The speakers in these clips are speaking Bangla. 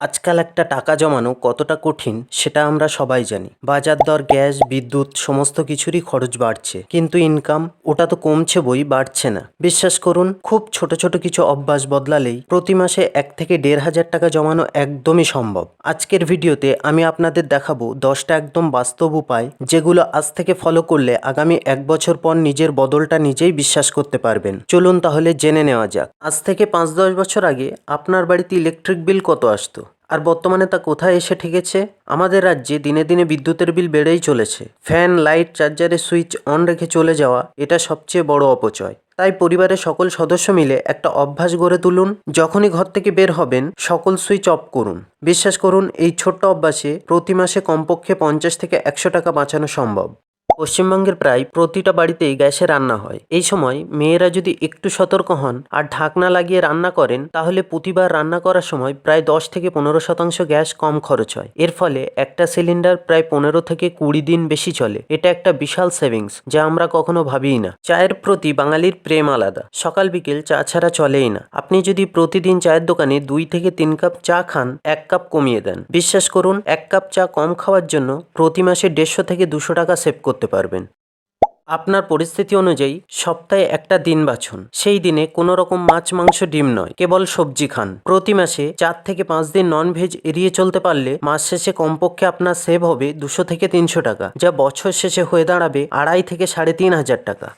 আজকাল একটা টাকা জমানো কতটা কঠিন, সেটা আমরা সবাই জানি। বাজার দর, গ্যাস, বিদ্যুৎ, সমস্ত কিছুরই খরচ বাড়ছে। কিন্তু ইনকাম ওটা তো কমছে বই, বাড়ছে না। বিশ্বাস করুন, খুব ছোট ছোট কিছু অভ্যাস বদলালেই প্রতি মাসে এক থেকে দেড় হাজার টাকা জমানো একদমই সম্ভব। আজকের ভিডিওতে আমি আপনাদের দেখাবো দশটা একদম বাস্তব উপায়, যেগুলো আজ থেকে ফলো করলে আগামী এক বছর পর নিজের বদলটা নিজেই বিশ্বাস করতে পারবেন। চলুন তাহলে জেনে নেওয়া যাক। আজ থেকে পাঁচ দশ বছর আগে আপনার বাড়িতে ইলেকট্রিক বিল কত আসতো? আর বর্তমানে তা কোথায় এসে ঠেকেছে? আমাদের রাজ্যে দিনে দিনে বিদ্যুতের বিল বেড়েই চলেছে। ফ্যান, লাইট, চার্জারের সুইচ অন রেখে চলে যাওয়া, এটা সবচেয়ে বড় অপচয়। তাই পরিবারের সকল সদস্য মিলে একটা অভ্যাস গড়ে তুলুন। যখনই ঘর থেকে বের হবেন, সকল সুইচ অফ করুন। বিশ্বাস করুন, এই ছোট্ট অভ্যাসে প্রতি মাসে কমপক্ষে পঞ্চাশ থেকে একশো টাকা বাঁচানো সম্ভব। পশ্চিমবঙ্গের প্রায় প্রতিটা বাড়িতেই গ্যাসে রান্না হয়। এই সময় মেয়েরা যদি একটু সতর্ক হন আর ঢাকনা লাগিয়ে রান্না করেন, তাহলে প্রতিবার রান্না করার সময় প্রায় দশ থেকে পনেরো শতাংশ গ্যাস কম খরচ হয়। এর ফলে একটা সিলিন্ডার প্রায় পনেরো থেকে কুড়ি দিন বেশি চলে। এটা একটা বিশাল সেভিংস, যা আমরা কখনো ভাবিই না। চায়ের প্রতি বাঙালির প্রেম আলাদা। সকাল বিকেল চা ছাড়া চলেই না। আপনি যদি প্রতিদিন চায়ের দোকানে দুই থেকে তিন কাপ চা খান, এক কাপ কমিয়ে দেন। বিশ্বাস করুন, এক কাপ চা কম খাওয়ার জন্য প্রতি মাসে দেড়শো থেকে দুশো টাকা সেভ করতে পারবেন। আপনার পরিস্থিতি অনুযায়ী সপ্তাহে একটা দিন বাছুন। সেই দিনে কোনো রকম মাছ, মাংস, ডিম নয়, কেবল সবজি খান। প্রতি মাসে চার থেকে পাঁচ দিন নন ভেজ এড়িয়ে চলতে পারলে মাস শেষে কমপক্ষে আপনার সেভ হবে দুশো থেকে তিনশো টাকা, যা বছর শেষে হয়ে দাঁড়াবে আড়াই থেকে সাড়ে তিন হাজার টাকা।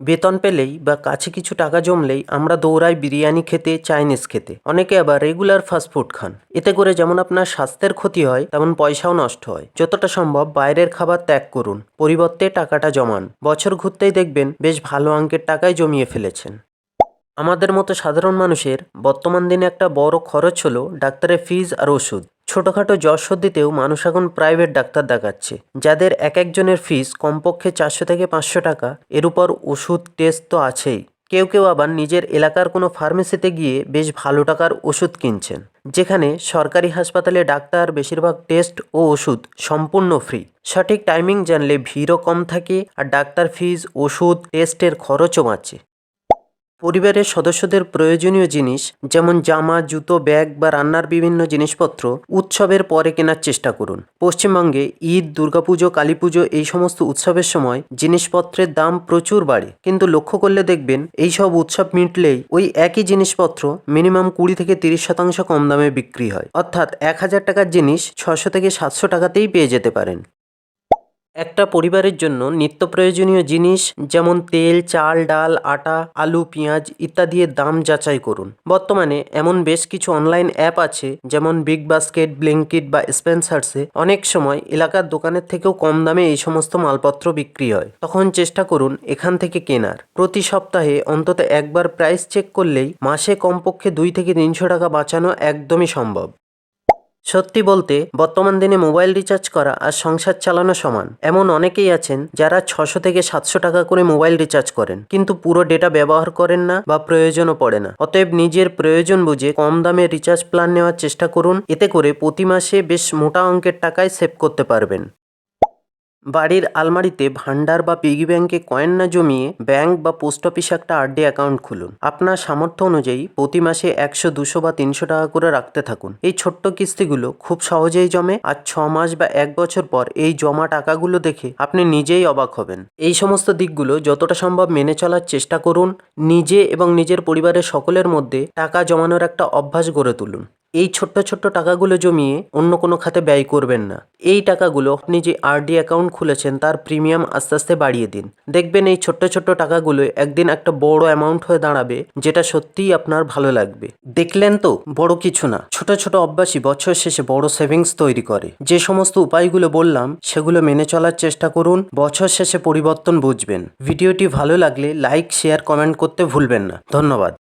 বেতন পেলেই বা কাছে কিছু টাকা জমলেই আমরা দৌড়াই বিরিয়ানি খেতে, চাইনিজ খেতে। অনেকে আবার রেগুলার ফাস্টফুড খান। এতে করে যেমন আপনার স্বাস্থ্যের ক্ষতি হয়, তেমন পয়সাও নষ্ট হয়। যতটা সম্ভব বাইরের খাবার ত্যাগ করুন। পরিবর্তে টাকাটা জমান। বছর ঘুরতেই দেখবেন বেশ ভালো অঙ্কের টাকাই জমিয়ে ফেলেছেন। আমাদের মতো সাধারণ মানুষের বর্তমান দিনে একটা বড় খরচ হলো ডাক্তারের ফিজ আর ওষুধ। ছোটোখাটো জ্বর সর্দিতেও মানুষ এখন প্রাইভেট ডাক্তার দেখাচ্ছে। যাদের এক একজনের ফিস কমপক্ষে চারশো থেকে পাঁচশো টাকা, এর উপর ওষুধ টেস্ট তো আছেই। কেউ কেউ আবার নিজের এলাকার কোনো ফার্মেসিতে গিয়ে বেশ ভালো টাকার ওষুধ কিনছেন, যেখানে সরকারি হাসপাতালে ডাক্তার বেশিরভাগ টেস্ট ও ওষুধ সম্পূর্ণ ফ্রি সঠিক টাইমিং জানলে ভিড়ও কম থাকে আর ডাক্তার ফিজ ওষুধ টেস্টের খরচও বাঁচে। পরিবারের সদস্যদের প্রয়োজনীয় জিনিস, যেমন জামা, জুতো, ব্যাগ বা রান্নার বিভিন্ন জিনিসপত্র, উৎসবের পরে কেনার চেষ্টা করুন। পশ্চিমবঙ্গে ঈদ, দুর্গাপুজো, কালীপুজো এই সমস্ত উৎসবের সময় জিনিসপত্রের দাম প্রচুর বাড়ে। কিন্তু লক্ষ্য করলে দেখবেন, এই সব উৎসব মিটলেই ওই একই জিনিসপত্র মিনিমাম কুড়ি থেকে তিরিশ শতাংশ কম দামে বিক্রি হয়। অর্থাৎ এক হাজার টাকার জিনিস ছশো থেকে সাতশো টাকাতেই পেয়ে যেতে পারেন। একটা পরিবারের জন্য নিত্য প্রয়োজনীয় জিনিস যেমন তেল, চাল, ডাল, আটা, আলু, পেঁয়াজ ইত্যাদির দাম যাচাই করুন। বর্তমানে এমন বেশ কিছু অনলাইন অ্যাপ আছে যেমন বিগ বাস্কেট ব্লিঙ্কিট বা স্পেন্সার্সে অনেক সময় এলাকার দোকানের থেকেও কম দামে এই সমস্ত মালপত্র বিক্রি হয়। তখন চেষ্টা করুন এখান থেকে কেনার। প্রতি সপ্তাহে অন্তত একবার প্রাইস চেক করলেই মাসে কমপক্ষে দুই থেকে তিনশো টাকা বাঁচানো একদমই সম্ভব। সত্যি বলতে, বর্তমান দিনে মোবাইল রিচার্জ করা আর সংসার চালানো সমান। এমন অনেকেই আছেন যারা ছশো থেকে সাতশো টাকা করে মোবাইল রিচার্জ করেন। কিন্তু পুরো ডেটা ব্যবহার করেন না বা প্রয়োজনও পড়ে না। অতএব নিজের প্রয়োজন বুঝে কম দামে রিচার্জ প্ল্যান নেওয়ার চেষ্টা করুন। এতে করে প্রতি মাসে বেশ মোটা অঙ্কের টাকায় সেভ করতে পারবেন। বাড়ির আলমারিতে ভান্ডার বা পিগি ব্যাংকে কয়েন না জমিয়ে ব্যাংক বা পোস্ট অফিসে একটা আরডি অ্যাকাউন্ট খুলুন। আপনার সামর্থ্য অনুযায়ী প্রতি মাসে একশো, দুশো বা তিনশো টাকা করে রাখতে থাকুন। এই ছোট্ট কিস্তিগুলো খুব সহজেই জমে আর ছ মাস বা এক বছর পর এই জমা টাকাগুলো দেখে আপনি নিজেই অবাক হবেন। এই সমস্ত দিকগুলো যতটা সম্ভব মেনে চলার চেষ্টা করুন। নিজে এবং নিজের পরিবারের সকলের মধ্যে টাকা জমানোর একটা অভ্যাস গড়ে তুলুন। এই ছোট্ট ছোট্ট টাকাগুলো জমিয়ে অন্য কোনো খাতে ব্যয় করবেন না। এই টাকাগুলো আপনি যে আরডি অ্যাকাউন্ট খুলেছেন তার প্রিমিয়াম আস্তে আস্তে বাড়িয়ে দিন। দেখবেন এই ছোট্ট ছোট্ট টাকাগুলো একদিন একটা বড় অ্যামাউন্ট হয়ে দাঁড়াবে যেটা সত্যিই আপনার ভালো লাগবে। দেখলেন তো? বড় কিছু না। ছোট ছোট অভ্যাসই বছর শেষে বড় সেভিংস তৈরি করে। যে সমস্ত উপায়গুলো বললাম, সেগুলো মেনে চলার চেষ্টা করুন, বছর শেষে পরিবর্তন বুঝবেন। ভিডিওটি ভালো লাগলে লাইক, শেয়ার, কমেন্ট করতে ভুলবেন না। ধন্যবাদ।